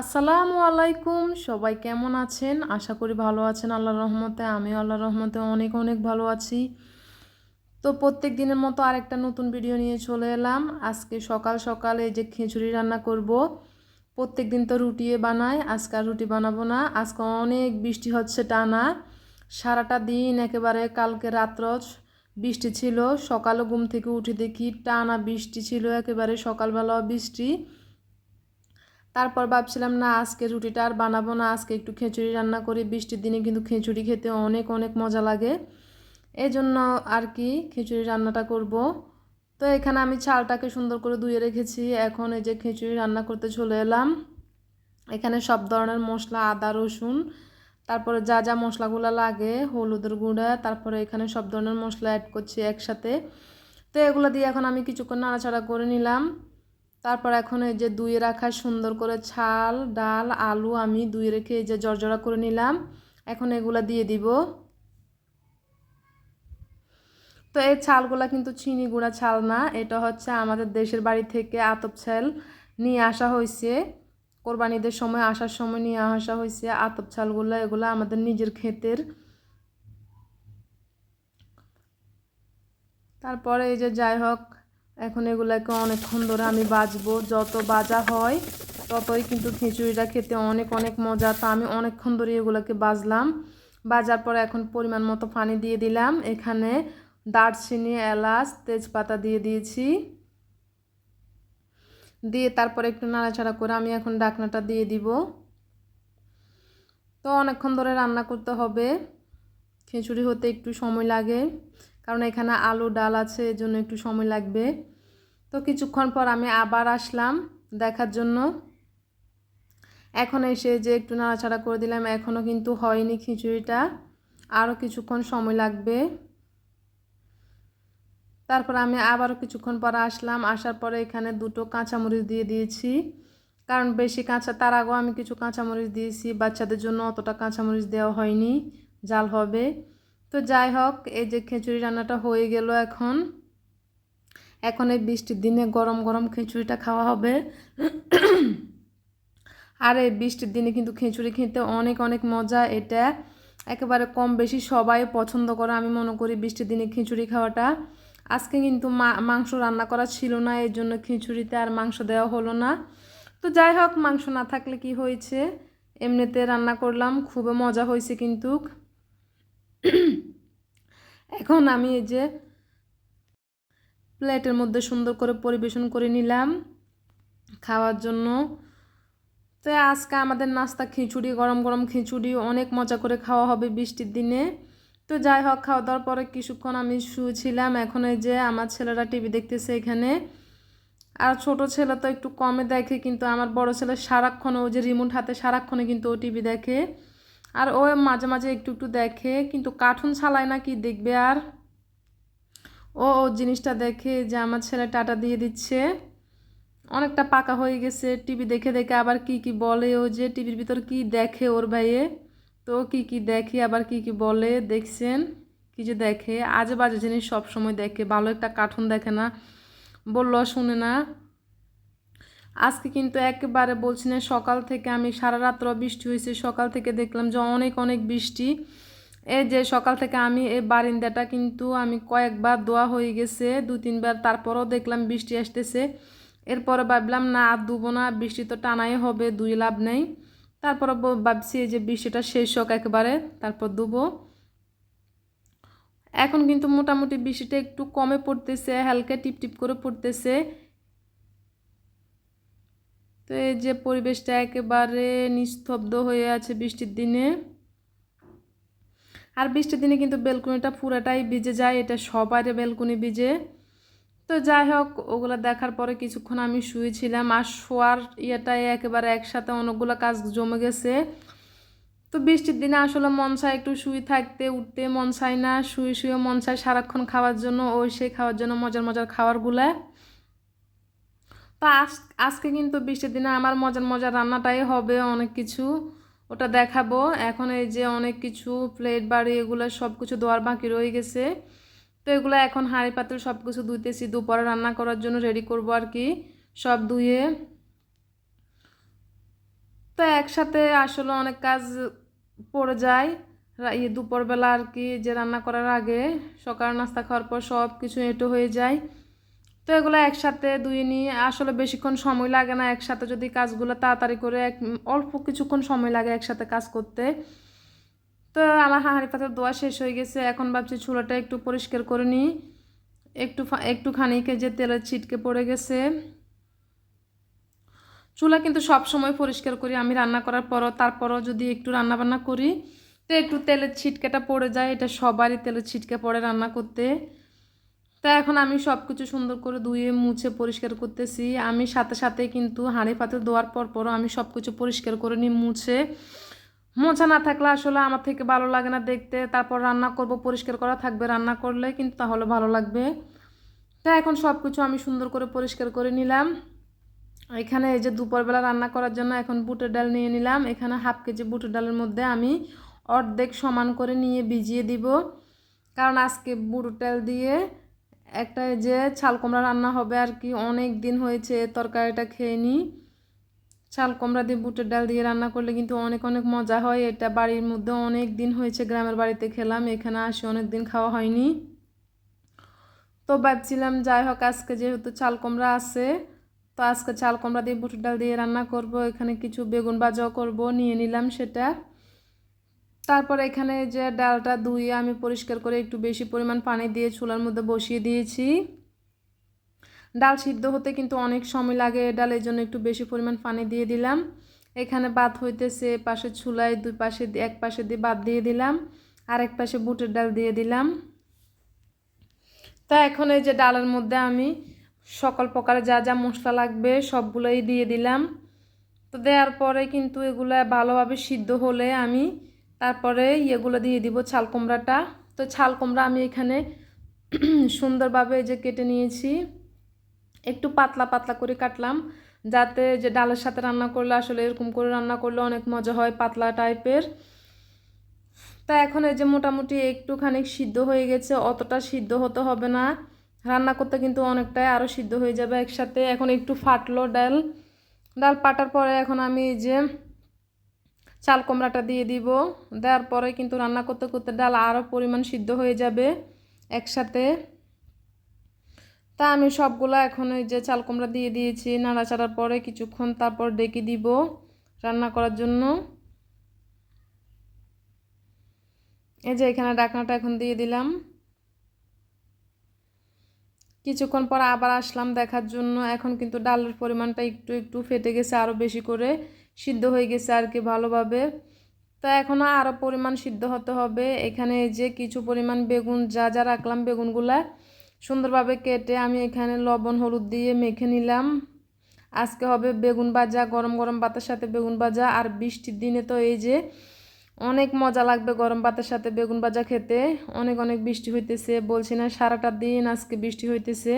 আসসালামু আলাইকুম। সবাই কেমন আছেন? আশা করি ভালো আছেন আল্লাহর রহমতে। আমি আল্লাহর রহমতে অনেক অনেক ভালো আছি। তো প্রত্যেক দিনের মতো আরেকটা নতুন ভিডিও নিয়ে চলে এলাম। আজকে সকাল সকালে যে খিচুড়ি রান্না করব। প্রত্যেক দিন তো রুটি বানাই, আজকে আর রুটি বানাবো না। আজকে অনেক বৃষ্টি হচ্ছে টানা। সারাটা দিন একেবারে কালকে রাত্র বৃষ্টি ছিল। সকালে ঘুম থেকে উঠে দেখি টানা বৃষ্টি ছিল, একেবারে সকালবেলা বৃষ্টি। তারপর ভাবছিলাম, না, আজকে রুটিটা আর বানাবো না। আজকে একটু খিচুড়ি রান্না করি। বৃষ্টির দিনে কিন্তু খিচুড়ি খেতে অনেক অনেক মজা লাগে। এই জন্য আর কি খিচুড়ি রান্নাটা করব। তো এখানে আমি চালটাকে সুন্দর করে ধুয়ে রেখেছি। এখন এই যে খিচুড়ি রান্না করতে চলে এলাম। এখানে সব ধরনের মশলা, আদা, রসুন, তারপরে যা যা মশলাগুলো লাগে, হলুদের গুঁড়া, তারপরে এখানে সব ধরনের মশলা অ্যাড করছি একসাথে। তো এগুলো দিয়ে এখন আমি কিছুক্ষণ নাড়াচাড়া করে নিলাম। তারপর এখন এই যে দুই রাখা, সুন্দর করে ছাল, ডাল, আলু আমি দুই রেখে এই যে জর্জরা করে নিলাম। এখন এগুলা দিয়ে দিব। তো এই ছালগুলা কিন্তু চিনি গুঁড়া ছাল না, এটা হচ্ছে আমাদের দেশের বাড়ি থেকে আতপ ছাল নিয়ে আসা হয়েছে। কোরবানিদের সময় আসার সময় নিয়ে আসা হয়েছে আতপ ছালগুলো, এগুলো আমাদের নিজের ক্ষেতের। তারপরে এই যে যাই হোক এখন এগুলাকে অনেকক্ষণ ধরে আমি বাজবো। যত বাজা হয়, ততই কিন্তু খিচুড়িটা খেতে অনেক অনেক মজা। তো আমি অনেকক্ষণ ধরে এগুলোকে বাজলাম। বাজার পরে এখন পরিমাণ মতো পানি দিয়ে দিলাম। এখানে দারচিনি, এলাচ, তেজপাতা দিয়ে দিয়েছি। দিয়ে তারপরে একটু নাড়াচাড়া করে আমি এখন ডাকনাটা দিয়ে দিব। তো অনেকক্ষণ ধরে রান্না করতে হবে। খিচুড়ি হতে একটু সময় লাগে। কারণ এখানে আলু, ডাল আছে এই জন্য একটু সময় লাগবে। তো কিছুক্ষণ পর আমি আবার আসলাম দেখার জন্য। এখন এসে যে একটু নাড়াচাড়া করে দিলাম এখনও কিন্তু হয়নি খিচুড়িটা। আরও কিছুক্ষণ সময় লাগবে। তারপর আমি আবারও কিছুক্ষণ পর আসলাম, আসার পরে এখানে দুটো কাঁচামরিচ দিয়ে দিয়েছি। কারণ বেশি কাঁচা, তার আগেও আমি কিছু কাঁচামরিচ দিয়েছি, বাচ্চাদের জন্য অতটা কাঁচামরিচ দেওয়া হয়নি জাল হবে। তো যাই হোক, এই যে খিচুড়ি রান্নাটা হয়ে গেল এখন। এখন এই বৃষ্টির দিনে গরম গরম খিচুড়িটা খাওয়া হবে। আর এই বৃষ্টির দিনে কিন্তু খিচুড়ি খেতে অনেক অনেক মজা এটা। একেবারে কম বেশি সবাই পছন্দ করে, আমি মনে করি বৃষ্টির দিনে খিচুড়ি খাওয়াটা। আজকে কিন্তু মাংস রান্না করা ছিল না, এই জন্য খিচুড়িতে আর মাংস দেওয়া হলো না। তো যাই হোক, মাংস না থাকলে কি হয়েছে? এমনিতে রান্না করলাম, খুবই মজা হয়েছে কিন্তু। এখন আমি এই যে প্লেটের মধ্যে সুন্দর করে পরিবেশন করে নিলাম। খাওয়ার জন্য। তো আজকে আমাদের নাস্তা খিচুড়ি, গরম গরম খিচুড়ি, অনেক মজা করে খাওয়া হবে বৃষ্টির দিনে। তো যাই হোক, খাওয়া দাওয়ার পরে কিছুক্ষণ আমি শুয়েছিলাম। এখন এই যে আমার ছেলেরা টিভি দেখতেছে এখানে। আর ছোট ছেলে তো একটু কমে দেখে, কিন্তু আমার বড় ছেলে সারাক্ষণ ও যে রিমোট হাতে সারাক্ষণে কিন্তু ও টিভি দেখে। আর ও মাঝে মাঝে একটু একটু দেখে, কিন্তু কার্টুন চালায় না কি দেখবে আর? ও ও জিনিসটা দেখে যে আমার ছেলে টাটা দিয়ে দিচ্ছে। অনেকটা পাকা হয়ে গেছে। টিভি দেখে দেখে আবার কি কি বলে ও যে, টিভির ভিতর কি দেখে ওর ভাইয়ে? তো কি কি দেখে, আবার কি কি বলে, দেখছেন? কি যে দেখে? আজে বাজে জিনিস সব সময় দেখে। ভালো একটা কার্টুন দেখে না। বলল, শুনে না। আজকে কিন্তু একেবারে বলছি না, সকাল থেকে আমি সারা রাত্র বৃষ্টি হয়েছে, সকাল থেকে দেখলাম যে অনেক অনেক বৃষ্টি। এই যে সকাল থেকে আমি এই বারিন্দাটা কিন্তু আমি কয়েকবার দোয়া হয়ে গেছে দু তিনবার, তারপরও দেখলাম বৃষ্টি আসতেছে। এরপরে ভাবলাম, না, আর দুবো না, বৃষ্টি তো টানাই হবে, দুই লাভ নেই। তারপর ভাবছি যে বৃষ্টিটা শেষ হোক একেবারে, তারপর দুবো এখন কিন্তু মোটামুটি বৃষ্টিটা একটু কমে পড়তেছে, হালকা টিপ টিপ করে পড়তেছে। তো এই যে পরিবেশটা একেবারে নিস্তব্ধ হয়ে আছে বৃষ্টির দিনে। আর বৃষ্টির দিনে কিন্তু বেলকুনিটা পুরাটাই ভিজে যায়, এটা সবারই বেলকুনি ভিজে। তো যাই হোক, ওগুলো দেখার পরে কিছুক্ষণ আমি শুয়েছিলাম আর শোয়ার ইয়েটাই একেবারে একসাথে অনেকগুলো কাজ জমে গেছে। তো বৃষ্টির দিনে আসলে মন চায় একটু শুয়ে থাকতে, উঠতে মন চায় না, শুয়ে শুয়ে মন চায় সারাক্ষণ খাওয়ার জন্য, ওই সেই খাওয়ার জন্য মজার মজার খাবারগুলো। তো আজ আজকে কিন্তু বৃষ্টির দিনে আমার মজার মজার রান্নাটাই হবে অনেক কিছু। ওটা দেখাবো। এখন এই যে অনেক কিছু প্লেট বাড়ি, এগুলো সব কিছু দোয়ার বাকি রয়ে গেছে। তো এগুলো এখন হাঁড়ি পাতিল সব কিছু ধুইতেছি। দুপুরে রান্না করার জন্য রেডি করব আর কি, সব ধুয়ে। তো একসাথে আসলে অনেক কাজ পড়ে যায়। ইয়ে দুপুরবেলা আর কি যে রান্না করার আগে সকাল নাস্তা খাওয়ার পর সব কিছু এঁটো হয়ে যায়। তো এগুলো একসাথে দুই নিয়ে আসলে বেশিক্ষণ সময় লাগে না একসাথে যদি কাজগুলো তাড়াতাড়ি করে এক, অল্প কিছুক্ষণ সময় লাগে একসাথে কাজ করতে। তো আমার হাঁড়ি পাতার দোয়া শেষ হয়ে গেছে, এখন ভাবছি চুলাটা একটু পরিষ্কার করে নিই। একটু একটুখানিকে যে তেলের ছিটকে পড়ে গেছে। চুলা কিন্তু সব সময় পরিষ্কার করি, আমি রান্না করার পরও, তারপরও যদি একটু রান্না বান্না করি, তো একটু তেলের ছিটকেটা পড়ে যায়, এটা সবারই তেলের ছিটকে পড়ে রান্না করতে। তো এখন আমি সব কিছু সুন্দর করে ধুয়ে, মুছে, পরিষ্কার করতেছি। আমি সাথে সাথে কিন্তু হাঁড়ি পাতে ধোয়ার পর পরও আমি সব কিছু পরিষ্কার করে নিই, মুছে। মোছা না থাকলে আসলে আমার থেকে ভালো লাগে না দেখতে। তারপর রান্না করব, পরিষ্কার করা থাকবে রান্না করলে, কিন্তু তাহলে ভালো লাগবে। তো এখন সব কিছু আমি সুন্দর করে পরিষ্কার করে নিলাম। এখানে এই যে দুপুরবেলা রান্না করার জন্য এখন বুটের ডাল নিয়ে নিলাম। এখানে হাফ কেজি বুটের ডালের মধ্যে আমি অর্ধেক সমান করে নিয়ে ভিজিয়ে দিব। কারণ আজকে বুটের ডাল দিয়ে একটা যে ছাল কুমড়া রান্না হবে আর কি, অনেক দিন হয়েছে তরকারিটা খেয়ে নিই চাল কুমড়া দিয়ে বুটের ডাল দিয়ে রান্না করলে কিন্তু অনেক অনেক মজা হয়। এটা বাড়ির মধ্যে অনেক দিন হয়েছে, গ্রামের বাড়িতে খেলাম, এখানে আসে, অনেক দিন খাওয়া হয়নি। তো ভাবছিলাম যাই হোক, আজকে যেহেতু চাল কুমড়া আছে, তো আজকে চাল কুমড়া দিয়ে বুটের ডাল দিয়ে রান্না করব। এখানে কিছু বেগুন ভাজাও করব, নিয়ে নিলাম সেটা। তারপর এখানে যে ডালটা ধুয়ে আমি পরিষ্কার করে একটু বেশি পরিমাণ পানি দিয়ে চুলার মধ্যে বসিয়ে দিয়েছি। ডাল সিদ্ধ হতে কিন্তু অনেক সময় লাগে ডাল এই জন্য একটু বেশি পরিমাণ পানি দিয়ে দিলাম। এখানে ভাত হইতেছে পাশে চুলায় দুই পাশে এক পাশে দিয়ে ভাত দিয়ে দিলাম আর এক পাশে বুটের ডাল দিয়ে দিলাম। তা এখন এই যে ডালের মধ্যে আমি সকল প্রকার যা যা মশলা লাগবে সবগুলোই দিয়ে দিলাম। তো দেওয়ার পরে কিন্তু এগুলো ভালোভাবে সিদ্ধ হলে আমি তারপরে ইয়েগুলো দিয়ে দিব ছাল কুমড়াটা। তো ছাল কুমড়া আমি এখানে সুন্দরভাবে যে কেটে নিয়েছি। একটু পাতলা পাতলা করে কাটলাম, যাতে যে ডালের সাথে রান্না করলে আসলে এরকম করে রান্না করলে অনেক মজা হয়, পাতলা টাইপের। তা এখন এই যে মোটামুটি একটুখানি সিদ্ধ হয়ে গেছে, অতটা সিদ্ধ হতে হবে না। রান্না করতে কিন্তু অনেকটাই আরও সিদ্ধ হয়ে যাবে একসাথে। এখন একটু ফাটলো ডাল। ডাল পাটার পরে এখন আমি যে চাল কুমড়াটা দিয়ে দিব। দেওয়ার পরে কিন্তু রান্না করতে করতে ডাল আরও পরিমাণ সিদ্ধ হয়ে যাবে একসাথে। তা আমি সবগুলো এখন ওই যে চাল কুমড়া দিয়ে দিয়েছি, নাড়াচাড়ার পরে কিছুক্ষণ তারপর ডেকে দিব রান্না করার জন্য। এই যে এখানে ডাকনাটা এখন দিয়ে দিলাম। কিছুক্ষণ পর আবার আসলাম দেখার জন্য। এখন কিন্তু ডালের পরিমাণটা একটু একটু ফেটে গেছে আরও বেশি করে। সিদ্ধ হয়ে গেছে আর কি ভালোভাবে। তো এখনও আরও পরিমাণ সিদ্ধ হতে হবে। এখানে যে কিছু পরিমাণ বেগুন, যা যা রাখলাম বেগুনগুলা সুন্দরভাবে কেটে আমি এখানে লবণ, হলুদ দিয়ে মেখে নিলাম। আজকে হবে বেগুন ভাজা, গরম গরম ভাতের সাথে বেগুন ভাজা আর বৃষ্টির দিনে তো এই যে অনেক মজা লাগবে গরম ভাতের সাথে বেগুন ভাজা খেতে। অনেক অনেক বৃষ্টি হইতেছে, বলছি না সারাটা দিন আজকে বৃষ্টি হইতেছে।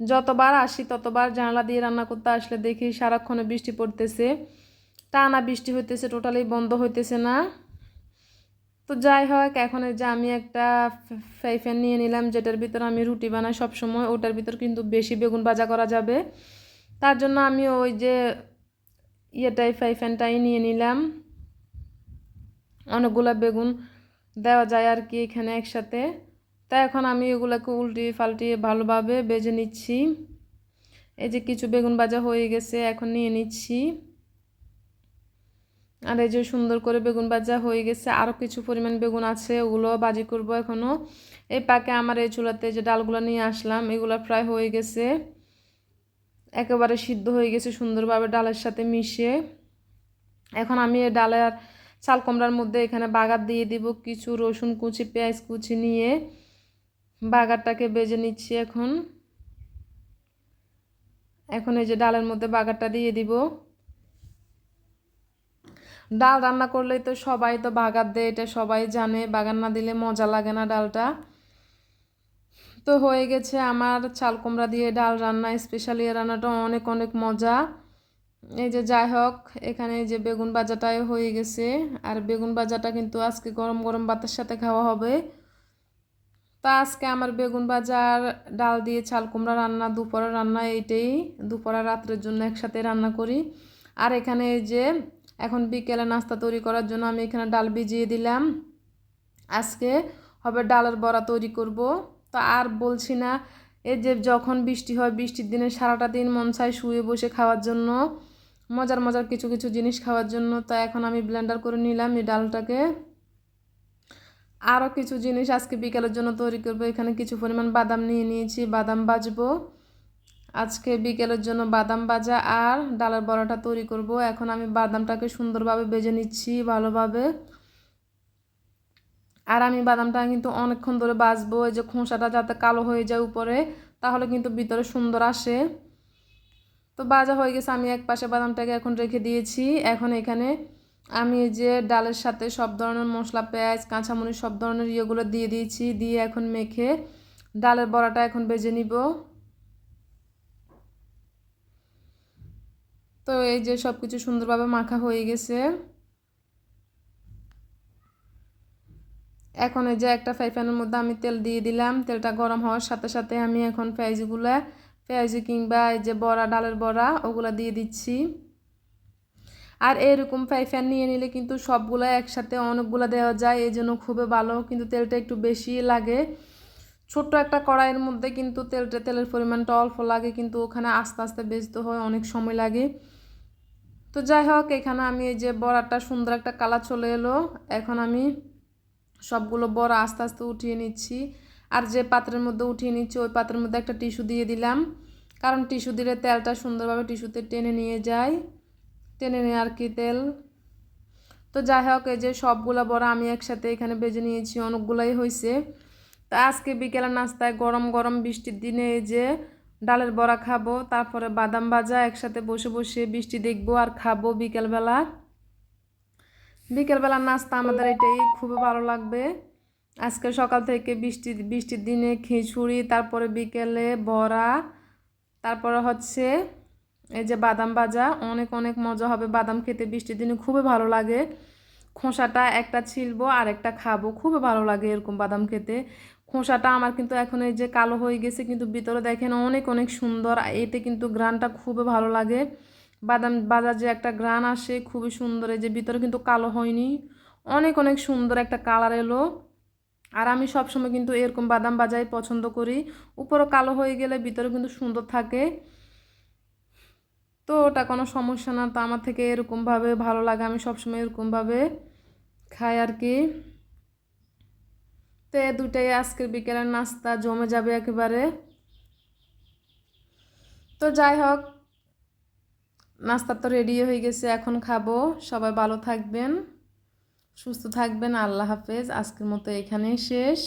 যতবার আসি, ততবার জানালা দিয়ে রান্না করতে আসলে দেখি সারাক্ষণে বৃষ্টি পড়তেছে। টানা বৃষ্টি হইতেছে, টোটালি বন্ধ হইতেছে না। তো যাই হোক, এখন এই যে আমি একটা ফ্রাই প্যান নিয়ে নিলাম, যেটার ভিতর আমি রুটি বানাই সব সময় ওটার ভিতর কিন্তু বেশি বেগুন ভাজা করা যাবে। তার জন্য আমি ওই যে ইয়েটাই, ফ্রাই প্যানটাই নিয়ে নিলাম। অনেকগুলো বেগুন দেওয়া যায় আর কি এখানে একসাথে। তাই এখন আমি এগুলোকে উল্টিয়ে পাল্টিয়ে ভালোভাবে বেজে নিচ্ছি। এই যে কিছু বেগুন ভাজা হয়ে গেছে, এখন নিয়ে নিচ্ছি। আর এই যে সুন্দর করে বেগুন ভাজা হয়ে গেছে আরও কিছু পরিমাণ বেগুন আছে, ওগুলো বাজি করব এখনও এই পাকে আমার এই চুলাতে যে ডালগুলো নিয়ে আসলাম, এগুলো প্রায় হয়ে গেছে। একেবারে সিদ্ধ হয়ে গেছে সুন্দরভাবে ডালের সাথে মিশে। এখন আমি এই ডালের চাল কুমড়ার মধ্যে এখানে বাগার দিয়ে দিব, কিছু রসুন কুচি, পেঁয়াজ কুচি নিয়ে। বাগারটাকে বেজে নিচ্ছি এখন। এখন এই যে ডালের মধ্যে বাগারটা দিয়ে দিব। ডাল রান্না করলেই তো সবাই তো বাগার দেয়, এটা সবাই জানে। বাগার না দিলে মজা লাগে না ডালটা। তো হয়ে গেছে আমার চাল কুমড়া দিয়ে ডাল রান্না স্পেশালি রান্নাটা অনেক অনেক মজা। এই যে যাই হোক, এখানে যে বেগুন ভাজাটাই হয়ে গেছে। আর বেগুন ভাজাটা কিন্তু আজকে গরম গরম ভাতের সাথে খাওয়া হবে। তা আজকে আমার বেগুন ভাজার ডাল দিয়ে চাল কুমড়া রান্না, দুপুরের রান্না এইটাই। দুপুরের রাত্রের জন্য একসাথে রান্না করি। আর এখানে এই যে এখন বিকেলে নাস্তা তৈরি করার জন্য আমি এখানে ডাল ভিজিয়ে দিলাম। আজকে হবে ডালের বড়া তৈরি করব। তো আর বলছি না, এই যে যখন বৃষ্টি হয়, বৃষ্টির দিনে সারাটা দিন মন চায় শুয়ে বসে খাওয়ার জন্য, মজার মজার কিছু কিছু জিনিস খাওয়ার জন্য। তো এখন আমি ব্লেন্ডার করে নিলাম এই ডালটাকে। আরও কিছু জিনিস আজকে বিকেলের জন্য তৈরি করব। এখানে কিছু পরিমাণ বাদাম নিয়ে নিয়েছি, বাদাম বাজবো আজকে বিকেলের জন্য বাদাম ভাজা আর ডালের বড়াটা তৈরি করব। এখন আমি বাদামটাকে সুন্দরভাবে বেজে নিচ্ছি ভালোভাবে। আর আমি বাদামটা কিন্তু অনেকক্ষণ ধরে বাজবো এই যে খোসাটা যাতে কালো হয়ে যায় উপরে, তাহলে কিন্তু ভিতরে সুন্দর আসে। তো বাজা হয়ে গেছে, আমি এক পাশে বাদামটাকে এখন রেখে দিয়েছি। এখন এখানে আমি এই যে ডালের সাথে সব ধরনের মশলা, পেঁয়াজ, কাঁচামরিচ সব ধরনের ইয়েগুলো দিয়ে দিয়েছি, দিয়ে এখন মেখে ডালের বড়াটা এখন বেজে নিব। তো এই যে সব কিছু সুন্দরভাবে মাখা হয়ে গেছে। এখন এই যে একটা ফ্রাই প্যানের মধ্যে আমি তেল দিয়ে দিলাম। তেলটা গরম হওয়ার সাথে সাথে আমি এখন পেঁয়াজগুলো, পেঁয়াজি কিংবা এই যে বড়া, ডালের বড়া, ওগুলো দিয়ে দিচ্ছি। আর এরকম ফ্রাই প্যান নিয়ে নিলে কিন্তু সবগুলো একসাথে অনেকগুলো দেওয়া যায় এই জন্য খুবই ভালো। কিন্তু তেলটা একটু বেশি লাগে। ছোট্ট একটা কড়াইয়ের মধ্যে কিন্তু তেলটা, তেলের পরিমাণটা অল্প লাগে, কিন্তু ওখানে আস্তে আস্তে বেচতে হয়, অনেক সময় লাগে। তো যাই হোক, এখানে আমি এই যে বড়াটা, সুন্দর একটা কালার চলে এলো। এখন আমি সবগুলো বড়া আস্তে আস্তে উঠিয়ে নিচ্ছি। আর যে পাত্রের মধ্যে উঠিয়ে নিচ্ছি, ওই পাত্রের মধ্যে একটা টিস্যু দিয়ে দিলাম। কারণ টিস্যু দিলে তেলটা সুন্দরভাবে টিস্যুতে টেনে নিয়ে যায়। টেনে নিয়ে আর কি তেল। তো যাই হোক এই যে সবগুলো বড়া আমি একসাথে এখানে বেজে নিয়েছি, অনেকগুলাই হয়েছে তা আজকে বিকেলের নাস্তায় গরম গরম বৃষ্টির দিনে এই যে ডালের বড়া খাব, তারপরে বাদাম ভাজা একসাথে বসে বসে বৃষ্টি দেখব আর খাব বিকেলবেলা। বিকেলবেলার নাস্তা আমাদের এটাই খুবই ভালো লাগবে। আজকে সকাল থেকে বৃষ্টি, বৃষ্টির দিনে খিচুড়ি, তারপরে বিকেলে বড়া, তারপরে হচ্ছে এই যে বাদাম ভাজা, অনেক অনেক মজা হবে। বাদাম খেতে বৃষ্টির দিনে খুবই ভালো লাগে। খোসাটা একটা ছিলবো আর একটা খাব। খুবই ভালো লাগে এরকম বাদাম খেতে। খোসাটা আমার কিন্তু এখন এই যে কালো হয়ে গেছে, কিন্তু ভিতরে দেখেন অনেক অনেক সুন্দর। এতে কিন্তু গ্রানটা খুবই ভালো লাগে। বাদাম বাজার যে একটা গ্রান আসে, খুবই সুন্দর। এই যে ভিতরে কিন্তু কালো হয়নি। অনেক অনেক সুন্দর একটা কালার এলো। আর আমি সবসময় কিন্তু এরকম বাদাম বাজাই পছন্দ করি। উপরও কালো হয়ে গেলে ভিতরে কিন্তু সুন্দর থাকে। তো ওটা কোনো সমস্যা না। তো আমার থেকে এরকমভাবে ভালো লাগে, আমি সবসময় এরকমভাবে খাই আর কি। তো এ দুটাই আজকের বিকেলের নাস্তা, জমে যাবে একেবারে। তো যাই হোক, নাস্তা তো রেডি হয়ে গেছে, এখন খাব। সবাই ভালো থাকবেন, সুস্থ থাকবেন, আল্লাহ হাফেজ। আজকের মতো এখানেই শেষ।